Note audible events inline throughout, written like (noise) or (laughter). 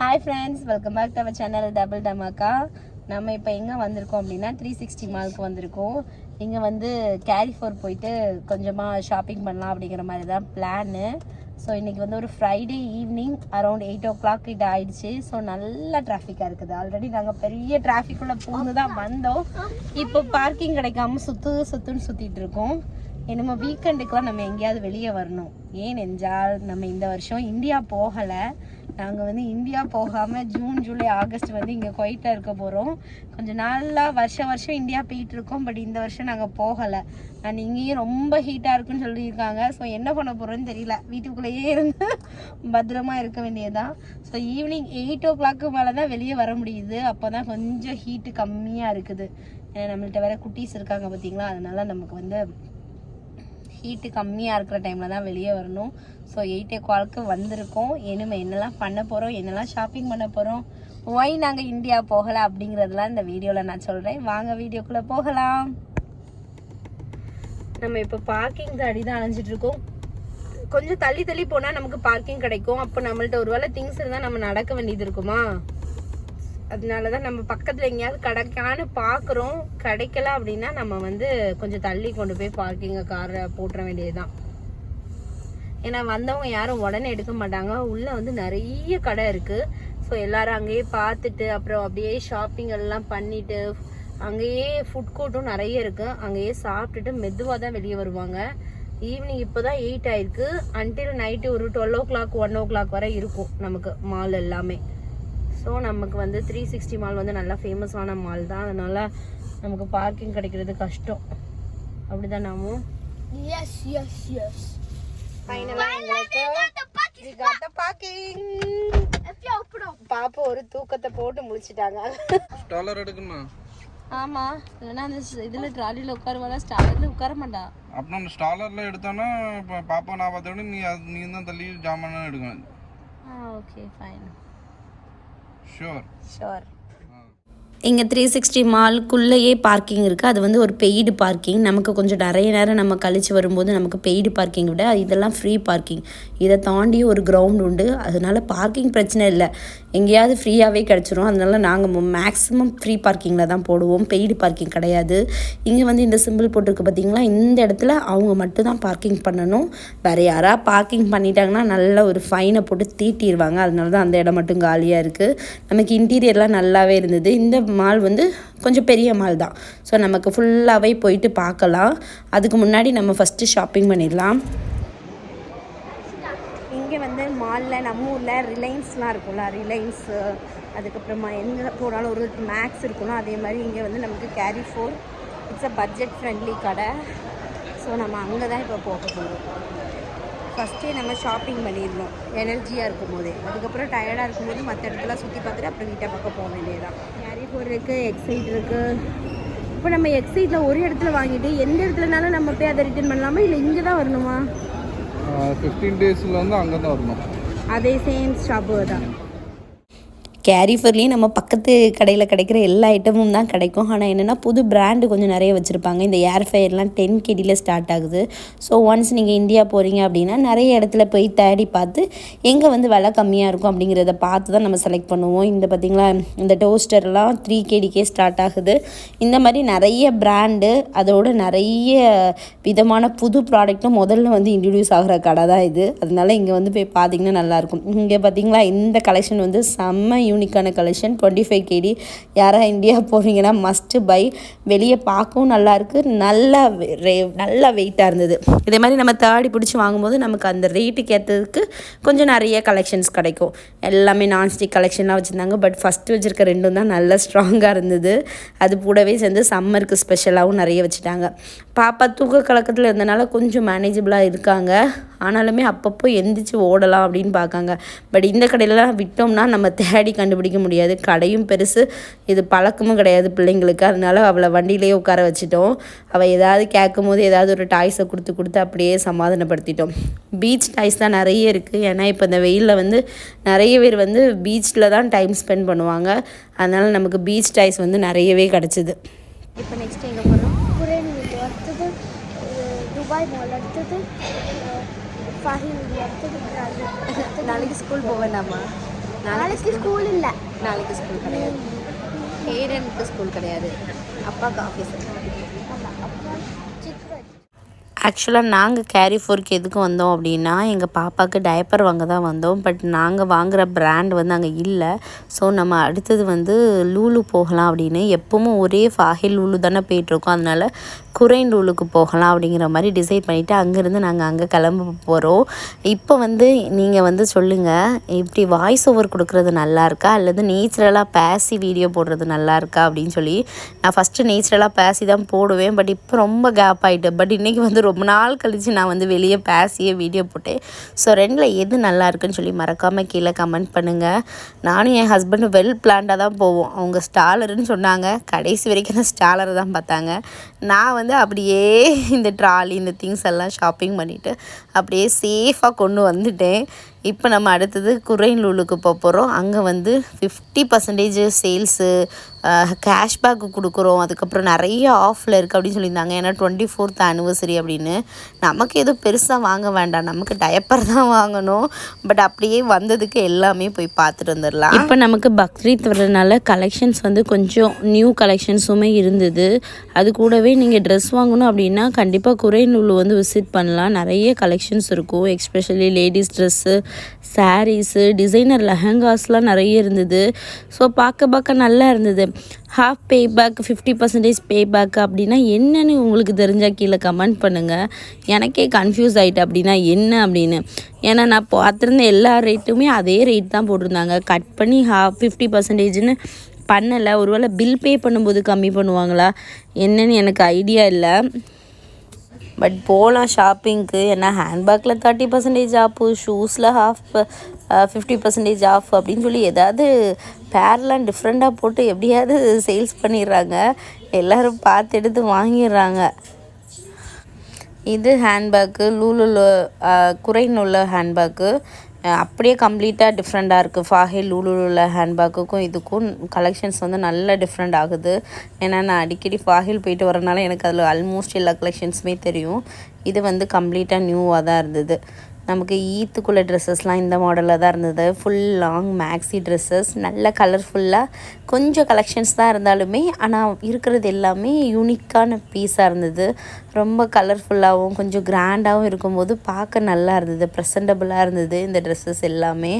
Hi friends welcome back to our channel double dhamaka நம்ம இப்போ எங்கே வந்திருக்கோம் அப்படின்னா த்ரீ சிக்ஸ்டி மாலுக்கு வந்திருக்கோம். இங்கே வந்து கேரி ஃபோர் போயிட்டு கொஞ்சமாக ஷாப்பிங் பண்ணலாம் அப்படிங்கிற மாதிரி தான் பிளானு ஸோ இன்றைக்கி வந்து ஒரு Friday evening around eight o'clock கிட்ட ஆயிடுச்சு. ஸோ நல்ல டிராஃபிக்காக இருக்குது. ஆல்ரெடி நாங்கள் பெரிய டிராஃபிக்குள்ளே பூந்து தான் வந்தோம். இப்போ பார்க்கிங் கிடைக்காம சுற்று சுற்றுன்னு சுற்றிட்டு இருக்கோம். நம்ம வீக்கெண்டுக்கெலாம் நம்ம எங்கேயாவது வெளியே வரணும். ஏன் நெஞ்சால் நம்ம இந்த வருஷம் இந்தியா போகலை. நாங்கள் வந்து இந்தியா போகாமல் ஜூன் ஜூலை ஆகஸ்ட் வந்து இங்கே குவைட்டாக இருக்க போகிறோம் கொஞ்சம் நாளாக வருஷம் வருஷம் இந்தியா போயிட்டு இருக்கோம். பட் இந்த வருஷம் நாங்கள் போகலை. அண்ட் இங்கேயும் ரொம்ப ஹீட்டாக இருக்குன்னு சொல்லியிருக்காங்க. ஸோ என்ன பண்ண போகிறோன்னு தெரியல. வீட்டுக்குள்ளேயே இருந்து (laughs) பத்திரமா இருக்க வேண்டியதுதான் ஸோ ஈவினிங் எயிட் ஓ கிளாக்கு மேலே தான் வெளியே வர முடியுது. அப்போ தான் கொஞ்சம் ஹீட்டு கம்மியாக இருக்குது. ஏன்னா நம்மள்கிட்ட வேற குட்டீஸ் இருக்காங்க பார்த்தீங்களா அதனால நமக்கு வந்து ஹீட்டு கம்மியாக இருக்கிற டைமில் தான் வெளியே வரணும். ஸோ எயிட் ஏ கால்க்கு வந்திருக்கோம். இனிமேல் என்னெல்லாம் பண்ண போகிறோம் என்னெல்லாம் ஷாப்பிங் பண்ண போகிறோம் ஒய் நாங்கள் இந்தியா போகலை அப்படிங்கிறதெல்லாம் இந்த வீடியோவில் நான் சொல்கிறேன் வாங்க வீடியோக்குள்ளே போகலாம். நம்ம இப்போ பார்க்கிங் தாடி தான் அலைஞ்சிட்டு இருக்கோம். கொஞ்சம் தள்ளி தள்ளி போனால் நமக்கு பார்க்கிங் கிடைக்கும். அப்போ நம்மள்ட்ட ஒரு வேளை திங்ஸ் இருந்தால் நம்ம நடக்க வேண்டியது இருக்குமா? அதனால தான் நம்ம பக்கத்தில் எங்கேயாவது கிடைக்கான்னு பார்க்குறோம் கிடைக்கல அப்படின்னா நம்ம வந்து கொஞ்சம் தள்ளி கொண்டு போய் பார்க்கிங்க காரை போட்டுற வேண்டியதுதான். ஏன்னா வந்தவங்க யாரும் உடனே எடுக்க மாட்டாங்க. உள்ளே வந்து நிறைய கடை இருக்குது ஸோ எல்லாரும் அங்கேயே பார்த்துட்டு அப்புறம் அப்படியே ஷாப்பிங் எல்லாம் பண்ணிட்டு அங்கேயே ஃபுட் கோர்ட்டும் நிறைய இருக்குது அங்கேயே சாப்பிட்டுட்டு மெதுவாக தான் வெளியே வருவாங்க. ஈவினிங் இப்போ தான் எயிட் ஆயிருக்கு. அன்டில் நைட்டு ஒரு twelve o'clock one o'clock வரை இருக்கும் நமக்கு மால் எல்லாமே. ஸோ நமக்கு வந்து த்ரீ சிக்ஸ்டி மால் வந்து நல்லா ஃபேமஸான மால் தான். அதனால நமக்கு பார்க்கிங் கிடைக்கிறது கஷ்டம். நாமும் the parking. If you open up. பாப்பா ஒரு தூக்கத்தை போட்டு முடிச்சிட்டாங்க ஸ்டாலர் எடுக்கணுமா? ஆமா. இல்லைன்னா அந்த இதுல ட்ராலில உட்காருவாளா? ஸ்டாலில் உட்கார மாட்டா. அப்படின்னா அந்த ஸ்டாலர்ல எடுத்தோன்னா இப்போ பாப்பா நான் பார்த்தோட நீ தான் தள்ளி ஜாமான் எடுக்கணும். Ah okay fine Sure. Sure. இங்கே த்ரீ சிக்ஸ்டி மால்குள்ளேயே பார்க்கிங் இருக்குது அது வந்து ஒரு பெய்டு பார்க்கிங் நமக்கு கொஞ்சம் நிறைய நேரம் நம்ம கழிச்சு வரும்போது நமக்கு பெய்டு பார்க்கிங் விட இதெல்லாம் ஃப்ரீ பார்க்கிங் இதை தாண்டி ஒரு கிரவுண்ட் உண்டு. அதனால பார்க்கிங் பிரச்சனை இல்லை. எங்கேயாவது ஃப்ரீயாகவே கிடச்சிரும். அதனால நாங்கள் மேக்ஸிமம் ஃப்ரீ பார்க்கிங்கில் தான் போடுவோம். பெய்டு பார்க்கிங் கிடையாது. இங்கே வந்து இந்த சிம்பிள் போட்டிருக்கு பார்த்தீங்களா? இந்த இடத்துல அவங்க மட்டும் தான் பார்க்கிங் பண்ணணும். வேறு யாராக பார்க்கிங் பண்ணிட்டாங்கன்னா நல்ல ஒரு ஃபைனை போட்டு தீட்டிடுவாங்க அதனால தான் அந்த இடம் மட்டும் காலியாக இருக்குது நமக்கு இன்டீரியர்லாம் நல்லாவே இருந்தது. இந்த மால் வந்து கொஞ்சம் பெரிய மால் தான். ஸோ நமக்கு ஃபுல்லாகவே போயிட்டு பார்க்கலாம். அதுக்கு முன்னாடி நம்ம ஃபஸ்ட்டு ஷாப்பிங் பண்ணிடலாம். இங்கே வந்து மாலில் நம்ம ஊரில் ரிலையன்ஸ்லாம் இருக்கும்ல ரிலையன்ஸு அதுக்கப்புறமா எங்கே போனாலும் ஒரு மேக்ஸ் இருக்கணும் அதே மாதிரி இங்கே வந்து நமக்கு Carrefour it's a budget friendly கடை. ஸோ நம்ம அங்கே தான் இப்போ போக போகிறோம் ஃபஸ்ட்டே நம்ம ஷாப்பிங் பண்ணிடணும். எனர்ஜியாக இருக்கும் போதே அதுக்கப்புறம் டயர்டாக இருக்கும்போது மற்ற இடத்துல சுற்றி பார்த்துட்டு அப்புறம் வீட்டை பக்கம் போக வேண்டியதான் கேரி ஃபோர் இருக்குது எக்ஸைட் இருக்குது இப்போ நம்ம எக்ஸைட்டில் ஒரு இடத்துல வாங்கிட்டு எந்த இடத்துலனாலும் நம்ம போய் அதை ரிட்டர்ன் பண்ணலாமா? இல்லை இங்கே தான் வரணுமா ஃபிஃப்டீன் டேஸில் வந்து அங்கே தான் வரணும். அதே சேம் ஷாப்பு தான். கேரிஃபர்லேயும் நம்ம பக்கத்து கடையில் கிடைக்கிற எல்லா ஐட்டமும் தான் கிடைக்கும். ஆனால் என்னென்னா புது பிராண்டு கொஞ்சம் நிறைய வச்சுருப்பாங்க. இந்த ஏர்ஃபயர்லாம் டென் கேடியில் ஸ்டார்ட் ஆகுது. ஸோ ஒன்ஸ் நீங்கள் இந்தியா போகிறீங்க அப்படின்னா நிறைய இடத்துல போய் தேடி பார்த்து எங்கே வந்து விலை கம்மியாக இருக்கும் அப்படிங்கிறத பார்த்து தான் நம்ம செலக்ட் பண்ணுவோம். இந்த பார்த்திங்களா இந்த டோஸ்டர்லாம் த்ரீ கேடிக்கே ஸ்டார்ட் ஆகுது. இந்த மாதிரி நிறைய பிராண்டு அதோட நிறைய விதமான புது ப்ராடக்ட்டும் முதல்ல வந்து இன்ட்ரடியூஸ் ஆகிற கடை தான் இது. அதனால இங்கே வந்து போய் பார்த்தீங்கன்னா நல்லாயிருக்கும் இங்கே பார்த்தீங்களா இந்த கலெக்ஷன் வந்து செம்ம யூனிக்கான கலெக்ஷன் டுவெண்ட்டி ஃபைவ் கேடி யாராக இந்தியா போகிறீங்கன்னா மஸ்ட்டு பை வெளியே பார்க்கவும் நல்லாயிருக்கு. நல்லா ரே- நல்லா வெயிட்டாக இருந்தது. இதே மாதிரி நம்ம தேடி பிடிச்சி வாங்கும்போது நமக்கு அந்த ரேட்டுக்கு ஏற்றதுக்கு கொஞ்சம் நிறைய கலெக்ஷன்ஸ் கிடைக்கும். எல்லாமே நான்ஸ்டிக் கலெக்ஷன்லாம் வச்சுருந்தாங்க. பட் ஃபஸ்ட்டு வச்சுருக்க ரெண்டும் தான் நல்லா ஸ்ட்ராங்காக இருந்தது. அது கூடவே சேர்ந்து சம்மருக்கு ஸ்பெஷலாகவும் நிறைய வச்சுட்டாங்க. பாப்பா தூக்க கலக்கத்தில் இருந்தனால கொஞ்சம் மேனேஜபிளாக இருக்காங்க. ஆனாலுமே அப்பப்போ எந்திரிச்சு ஓடலாம் அப்படின்னு பார்க்காங்க. பட் இந்த கடையிலலாம் விட்டோம்னா நம்ம தேடி கண்டுபிடிக்க முடியாது. கடையும் பெருசு. இது பழக்கமும் கிடையாது பிள்ளைங்களுக்கு. அதனால அவளை வண்டியிலேயே உட்கார வச்சுட்டோம். அவள் ஏதாவது கேட்கும் போது ஏதாவது ஒரு டாய்ஸை கொடுத்து கொடுத்து அப்படியே சமாதானப்படுத்திட்டோம். பீச் டாய்ஸ் தான் நிறைய இருக்குது ஏன்னா இப்போ இந்த வெயிலில் வந்து நிறைய பேர் வந்து பீச்சில் தான் டைம் ஸ்பெண்ட் பண்ணுவாங்க. அதனால நமக்கு பீச் டாய்ஸ் வந்து நிறையவே கிடச்சிது. இப்போ நெக்ஸ்ட் எங்கே போகிறோம்? துபாய் மால் அடுத்தது அஹ், ஃபாஹில் வீடு அடுத்தது பிராண்ட் (laughs) நாளைக்கு ஸ்கூல் போக வேண்டாமா நாளைக்கு ஸ்கூல் இல்லை. நாளைக்கு ஸ்கூல் கிடையாது. ஏடனுக்கு ஸ்கூல் கிடையாது. அப்பாவுக்கு ஆஃபீஸ் ஆக்சுவலாக நாங்கள் கேரி ஃபோருக்கு எதுக்கு வந்தோம் அப்படின்னா எங்கள் பாப்பாவுக்கு டயப்பர் வாங்க தான் வந்தோம். பட் நாங்கள் வாங்குகிற ப்ராண்ட் வந்து அங்கே இல்லை. ஸோ நம்ம அடுத்தது வந்து லூலு போகலாம் அப்படின்னு. எப்பவும் ஒரே ஃபாஹில் லூலு தானே போயிட்டுருக்கோம் அதனால குறைன் லூலுக்கு போகலாம் அப்படிங்கிற மாதிரி டிசைட் பண்ணிவிட்டு அங்கேருந்து நாங்கள் அங்கே கிளம்ப போகிறோம் இப்போ வந்து நீங்கள் வந்து சொல்லுங்கள் இப்படி வாய்ஸ் ஓவர் கொடுக்குறது நல்லா இருக்கா? அல்லது நேச்சுரலாக பேசி வீடியோ போடுறது நல்லா இருக்கா? அப்படின்னு சொல்லி நான் ஃபஸ்ட்டு நேச்சுரலாக பேசி தான் போடுவேன். பட் இப்போ ரொம்ப கேப் ஆகிட்டு பட் இன்றைக்கி வந்து ரொம்ப நாள் கழித்து நான் வந்து வெளியே பேசியே வீடியோ போட்டேன். ஸோ ரெண்டில் எது நல்லா இருக்குன்னு சொல்லி மறக்காமல் கீழே கமெண்ட் பண்ணுங்கள் நானும் என் ஹஸ்பண்டும் வெல் பிளான்டாக தான் போவோம். அவங்க ஸ்டாலருன்னு சொன்னாங்க. கடைசி வரைக்கும் நான் ஸ்டாலரை தான் பார்த்தாங்க. நான் வந்து அப்படியே இந்த ட்ராலி இந்த திங்ஸ் எல்லாம் ஷாப்பிங் பண்ணிவிட்டு அப்படியே சேஃபாக கொண்டு வந்துட்டேன். இப்போ நம்ம அடுத்தது குறைநூலுக்கு போக போகிறோம் அங்கே வந்து ஃபிஃப்டி பர்சன்டேஜ் சேல்ஸு கேஷ்பேக் கொடுக்குறோம். அதுக்கப்புறம் நிறைய ஆஃபில் இருக்குது அப்படின்னு சொல்லியிருந்தாங்க. ஏன்னா டுவெண்ட்டி ஃபோர்த் ஆனிவர்சரி அப்படின்னு. நமக்கு எதுவும் பெருசாக வாங்க வேண்டாம். நமக்கு டயப்பர் தான் வாங்கணும். பட் அப்படியே வந்ததுக்கு எல்லாமே போய் பார்த்துட்டு வந்துடலாம். இப்போ நமக்கு பக்ரீத் வர்றதுனால கலெக்ஷன்ஸ் வந்து கொஞ்சம் நியூ கலெக்ஷன்ஸுமே இருந்தது. அது கூடவே நீங்கள் ட்ரெஸ் வாங்கணும் அப்படின்னா கண்டிப்பாக குறைநூல் வந்து விசிட் பண்ணலாம். நிறைய கலெக்ஷன்ஸ் இருக்கும். Especially ladies dress sarees designer லெஹங்காஸ்லாம் நிறைய இருந்தது. ஸோ பார்க்க பார்க்க நல்லா இருந்தது. Half pay back fifty percentage pay back அப்படின்னா என்னன்னு உங்களுக்கு தெரிஞ்சால் கீழே கமெண்ட் பண்ணுங்கள் எனக்கே கன்ஃபியூஸ் ஆகிட்டு அப்படின்னா என்ன அப்படின்னு. ஏன்னா நான் பார்த்துருந்த எல்லா ரேட்டுமே அதே ரேட் தான் போட்டிருந்தாங்க. கட் பண்ணி ஹாஃப் ஃபிஃப்டி பர்சன்டேஜ்னு பண்ணலை. ஒருவேளை பில் பே பண்ணும்போது கம்மி பண்ணுவாங்களா? என்னன்னு எனக்கு ஐடியா இல்லை. பட் போகலாம் ஷாப்பிங்க்கு ஏன்னா ஹேண்ட்பேக்கில் தேர்ட்டி பர்சன்டேஜ் ஆஃபு ஷூஸில் ஹாஃப் ஃபிஃப்டி பர்சன்டேஜ் ஆஃப் அப்படின்னு சொல்லி ஏதாவது பேர்லாம் டிஃப்ரெண்ட்டாக போட்டு எப்படியாவது சேல்ஸ் பண்ணிடுறாங்க. எல்லோரும் பார்த்து எடுத்து வாங்கிடுறாங்க. இது ஹேண்ட்பேக்கு லூலுல குறைநுள்ள ஹேண்ட்பேக்கு அப்படியே கம்ப்ளீட்டாக டிஃப்ரெண்ட்டாக இருக்குது ஃபாஹே லூலுல ஹேண்ட்பேக்குக்கும் இதுக்கும் கலெக்ஷன்ஸ் வந்து நல்ல டிஃப்ரெண்ட் ஆகுது. ஏன்னா நான் அடிக்கடி ஃபாஹில் போயிட்டு வரனால எனக்கு அதில் ஆல்மோஸ்ட் எல்லா கலெக்ஷன்ஸுமே தெரியும். இது வந்து கம்ப்ளீட்டாக நியூவாக தான் இருந்தது. நமக்கு ஈத்துக்குள்ள ட்ரெஸ்ஸஸ்லாம் இந்த மாடலில் தான் இருந்தது. ஃபுல் லாங் மேக்ஸி ட்ரெஸ்ஸஸ் நல்ல கலர்ஃபுல்லாக கொஞ்சம் கலெக்ஷன்ஸ் தான் இருந்தாலுமே ஆனால் இருக்கிறது எல்லாமே யூனிக்கான பீஸாக இருந்தது. ரொம்ப கலர்ஃபுல்லாகவும் கொஞ்சம் கிராண்டாகவும் இருக்கும்போது பார்க்க நல்லா இருந்தது ப்ரெசன்டபுளாக இருந்தது இந்த ட்ரெஸ்ஸஸ் எல்லாமே.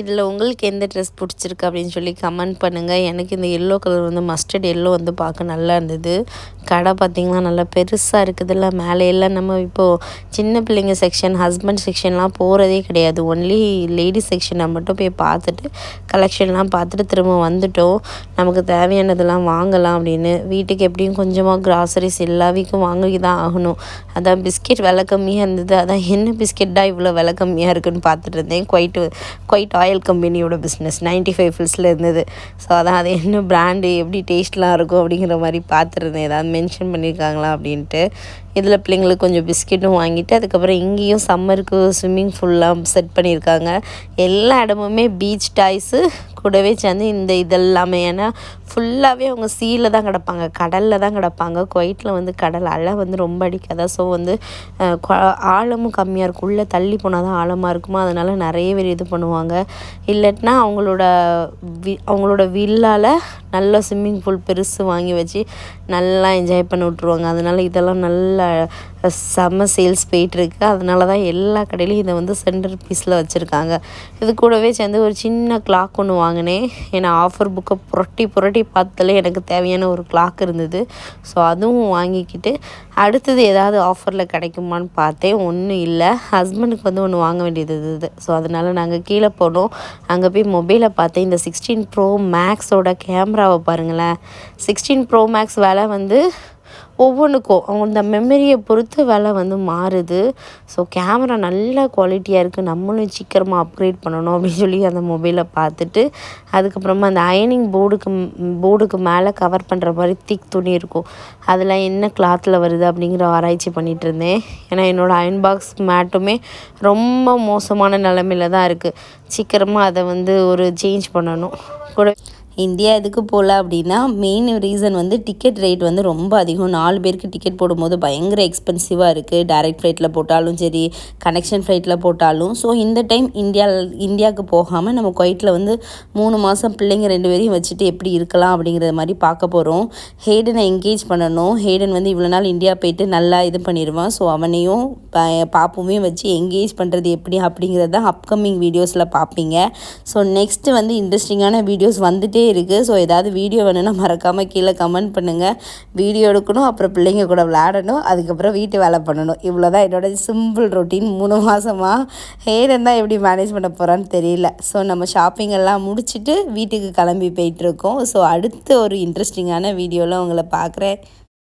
இதில் உங்களுக்கு எந்த ட்ரெஸ் பிடிச்சிருக்கு அப்படின்னு சொல்லி கமெண்ட் பண்ணுங்கள் எனக்கு இந்த எல்லோ கலர் வந்து மஸ்டர்ட் எல்லோ வந்து பார்க்க நல்லா இருந்தது. கடை பார்த்திங்கன்னா நல்லா பெருசாக இருக்குதுல்ல. மேலே எல்லாம் நம்ம இப்போது சின்ன பிள்ளைங்க செக்ஷன் ஹஸ்பண்ட் செக்ஷன்லாம் போகிறதே கிடையாது. ஒன்லி லேடிஸ் செக்ஷனை மட்டும் போய் பார்த்துட்டு கலெக்ஷன்லாம் பார்த்துட்டு திரும்ப வந்துட்டோம். நமக்கு தேவையானதெல்லாம் வாங்கலாம் அப்படின்னு. வீட்டுக்கு எப்படியும் கொஞ்சமாக கிராசரிஸ் எல்லா வீக்கும் வாங்கி தான் ஆகணும். அதான் பிஸ்கெட் விலை கம்மியாக இருந்தது. அதான் என்ன பிஸ்கெட்டாக இவ்வளோ விலை கம்மியாக இருக்குன்னு பார்த்துட்டு இருந்தேன். குவைட்டு குவைட் ராயல் கம்பெனியோட பிஸ்னஸ் நைன்ட்டி ஃபைவ் ஃபில்ஸில் இருந்தது. ஸோ அதான் அது என்ன பிராண்டு எப்படி டேஸ்ட்லாம் இருக்கும் அப்படிங்கிற மாதிரி பார்த்துருந்தேன். ஏதாவது மென்ஷன் பண்ணியிருக்காங்களா அப்படின்ட்டு. இதில் பிள்ளைங்களுக்கு கொஞ்சம் பிஸ்கெட்டும் வாங்கிட்டு அதுக்கப்புறம் இங்கேயும் சம்மருக்கு ஸ்விம்மிங் ஃபுல்லாக செட் பண்ணியிருக்காங்க. எல்லா இடமுமே பீச் டாய்ஸு கூடவே சேர்ந்து இந்த இதெல்லாமே. ஏன்னா ஃபுல்லாகவே அவங்க சீல தான் கிடப்பாங்க கடலில் தான் கிடப்பாங்க. குவைட்டில் வந்து கடல் அலை வந்து ரொம்ப அடிக்காதா? ஸோ வந்து கொ- ஆழமும் கம்மியாக இருக்கும். உள்ளே தள்ளி போனால் தான் ஆழமாக இருக்குமா? அதனால் நிறைய பேர் இது பண்ணுவாங்க. இல்லாட்டினா அவங்களோட வி அவங்களோட வில்லால் நல்ல ஸ்விம்மிங் பூல் பெருசு வாங்கி வச்சு நல்லா என்ஜாய் பண்ண விட்ருவாங்க அதனால இதெல்லாம் நல்ல செம்ம சேல்ஸ் போயிட்டுருக்கு. அதனால தான் எல்லா கடையிலையும் இதை வந்து சென்டர் பீஸில் வச்சுருக்காங்க. இது கூடவே சேர்ந்து ஒரு சின்ன கிளாக் ஒன்று வாங்கினேன். ஏன்னா ஆஃபர் புக்கை புரட்டி புரட்டி பார்த்ததுல எனக்கு தேவையான ஒரு கிளாக் இருந்தது. ஸோ அதுவும் வாங்கிக்கிட்டு அடுத்தது ஏதாவது ஆஃபரில் கிடைக்குமான்னு பார்த்தேன். ஒன்றும் இல்லை. ஹஸ்பண்டுக்கு வந்து ஒன்று வாங்க வேண்டியது இருந்தது. ஸோ அதனால் நாங்கள் கீழே போனோம். அங்கே போய் மொபைலை பார்த்தேன். இந்த சிக்ஸ்டீன் ப்ரோ மேக்ஸோட கேமராவை பாருங்களேன். சிக்ஸ்டீன் ப்ரோ மேக்ஸ் வேலை வந்து ஒவ்வொன்றுக்கும் அவங்க இந்த மெமரியை பொறுத்து விலை வந்து மாறுது. ஸோ கேமரா நல்ல குவாலிட்டியாக இருக்குது நம்மளும் சீக்கிரமாக அப்கிரேட் பண்ணணும் அப்படின்னு சொல்லி அந்த மொபைலை பார்த்துட்டு அதுக்கப்புறமா அந்த அயனிங் போர்டுக்கு போர்டுக்கு மேலே கவர் பண்ணுற மாதிரி திக் துணி இருக்கும். அதில் என்ன கிளாத்தில் வருது அப்படிங்கிற ஆராய்ச்சி பண்ணிகிட்டு இருந்தேன். ஏன்னா என்னோடய அயன் பாக்ஸ் மேட்டுமே ரொம்ப மோசமான நிலமையில தான் இருக்குது சீக்கிரமாக அதை வந்து ஒரு சேஞ்ச் பண்ணணும். கூட இந்தியா எதுக்கு போகல அப்படின்னா மெயின் ரீசன் வந்து டிக்கெட் ரேட் வந்து ரொம்ப அதிகம். நாலு பேருக்கு டிக்கெட் போடும்போது பயங்கர எக்ஸ்பென்சிவாக இருக்குது டைரக்ட் ஃப்ளைட்டில் போட்டாலும் சரி கனெக்ஷன் ஃப்ளைட்டில் போட்டாலும். ஸோ இந்த டைம் இந்தியா இந்தியாவுக்கு போகாமல் நம்ம குவைட்டில் வந்து மூணு மாதம் பிள்ளைங்க ரெண்டு பேரையும் வச்சுட்டு எப்படி இருக்கலாம் அப்படிங்கிறத மாதிரி பார்க்க போகிறோம் ஹேடனை என்கேஜ் பண்ணணும். ஹேடன் வந்து இவ்வளோ நாள் இந்தியா போயிட்டு நல்லா இது பண்ணிடுவான். ஸோ அவனையும் ப- பாப்புவையும் வச்சு என்கேஜ் பண்ணுறது எப்படி அப்படிங்கிறத அப்கமிங் வீடியோஸில் பார்ப்பீங்க. ஸோ நெக்ஸ்ட்டு வந்து இன்ட்ரெஸ்டிங்கான வீடியோஸ் வந்துட்டே இருக்குது ஸோ ஏதாவது வீடியோ வேணும்னா மறக்காமல் கீழே கமெண்ட் பண்ணுங்கள் வீடியோ எடுக்கணும் அப்புறம் பிள்ளைங்க கூட விளையாடணும். அதுக்கப்புறம் வீட்டு வேலை பண்ணணும். இவ்வளோ தான் என்னோட சிம்பிள் ரொட்டீன் மூணு மாதமாக ஹேடன் தான் எப்படி மேனேஜ் பண்ண போகிறான்னு தெரியல. ஸோ நம்ம ஷாப்பிங் எல்லாம் முடிச்சுட்டு வீட்டுக்கு கிளம்பி போயிட்டுருக்கோம் ஸோ அடுத்த ஒரு இன்ட்ரெஸ்டிங்கான வீடியோவில் உங்களை பார்க்குறேன்